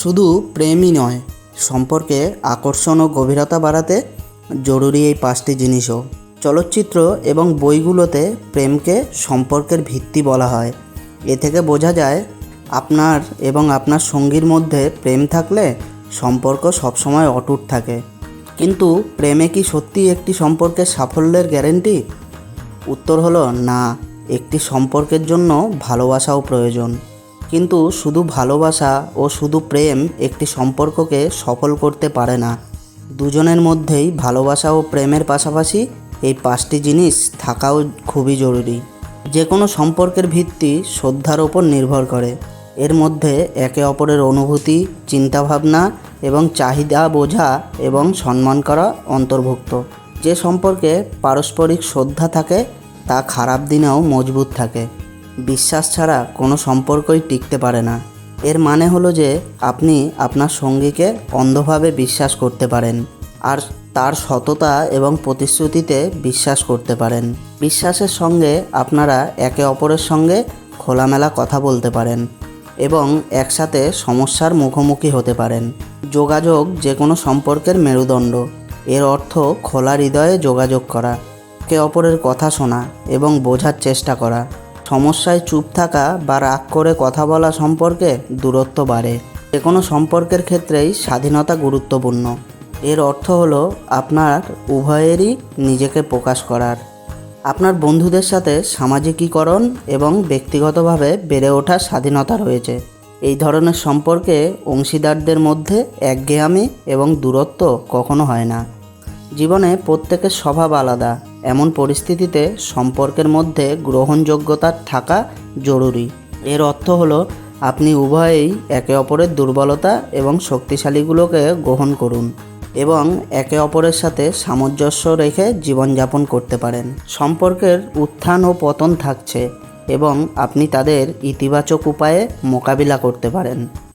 শুধু প্রেমই নয়, সম্পর্কে আকর্ষণ ও গভীরতা বাড়াতে জরুরি এই পাঁচটি জিনিসও। চলচ্চিত্র এবং বইগুলোতে প্রেমকে সম্পর্কের ভিত্তি বলা হয়। এ থেকে বোঝা যায়, আপনার এবং আপনার সঙ্গীর মধ্যে প্রেম থাকলে সম্পর্ক সবসময় অটুট থাকে। কিন্তু প্রেমে কি সত্যি একটি সম্পর্কের সাফল্যের গ্যারেন্টি? উত্তর হলো না, একটি সম্পর্কের জন্য ভালোবাসাও প্রয়োজন। কিন্তু শুধু ভালোবাসা ও শুধু প্রেম একটি সম্পর্ককে সফল করতে পারে না। দুজনের মধ্যেই ভালোবাসা ও প্রেমের পাশাপাশি এই পাঁচটি জিনিস থাকাও খুবই জরুরি। যে কোনো সম্পর্কের ভিত্তি শ্রদ্ধার ওপর নির্ভর করে। এর মধ্যে একে অপরের অনুভূতি, চিন্তাভাবনা এবং চাহিদা বোঝা এবং সম্মান করা অন্তর্ভুক্ত। যে সম্পর্কে পারস্পরিক শ্রদ্ধা থাকে, তা খারাপ দিনেও মজবুত থাকে। বিশ্বাস ছাড়া কোনো সম্পর্কই টিকতে পারে না। এর মানে হলো যে আপনি আপনার সঙ্গীকে অন্ধভাবে বিশ্বাস করতে পারেন আর তার সততা এবং প্রতিশ্রুতিতে বিশ্বাস করতে পারেন। বিশ্বাসের সঙ্গে আপনারা একে অপরের সঙ্গে খোলামেলা কথা বলতে পারেন এবং একসাথে সমস্যার মুখোমুখি হতে পারেন। যোগাযোগ যে কোনো সম্পর্কের মেরুদণ্ড। এর অর্থ খোলা হৃদয়ে যোগাযোগ করা, একে অপরের কথা শোনা এবং বোঝার চেষ্টা করা। সমস্যায় চুপ থাকা বা রাগ করে কথা বলা সম্পর্কে দূরত্ব বাড়ে। যে কোনো সম্পর্কের ক্ষেত্রেই স্বাধীনতা গুরুত্বপূর্ণ। এর অর্থ হলো আপনার উভয়েরই নিজেকে প্রকাশ করার। আপনার বন্ধুদের সাথে সামাজিকীকরণ এবং ব্যক্তিগতভাবে বেড়ে ওঠার স্বাধীনতা রয়েছে। এই ধরনের সম্পর্কে অংশীদারদের মধ্যে একঘেয়ামি এবং দূরত্ব কখনো হয় না। জীবনে প্রত্যেকের স্বভাব আলাদা। এমন পরিস্থিতিতে সম্পর্কের মধ্যে গ্রহণযোগ্যতা থাকা জরুরি। এর অর্থ হলো, আপনি উভয়েই একে অপরের দুর্বলতা এবং শক্তিশালীগুলোকে গ্রহণ করুন এবং একে অপরের সাথে সামঞ্জস্য রেখে জীবনযাপন করতে পারেন। সম্পর্কের উত্থান ও পতন থাকছে এবং আপনি তাদের ইতিবাচক উপায়ে মোকাবিলা করতে পারেন।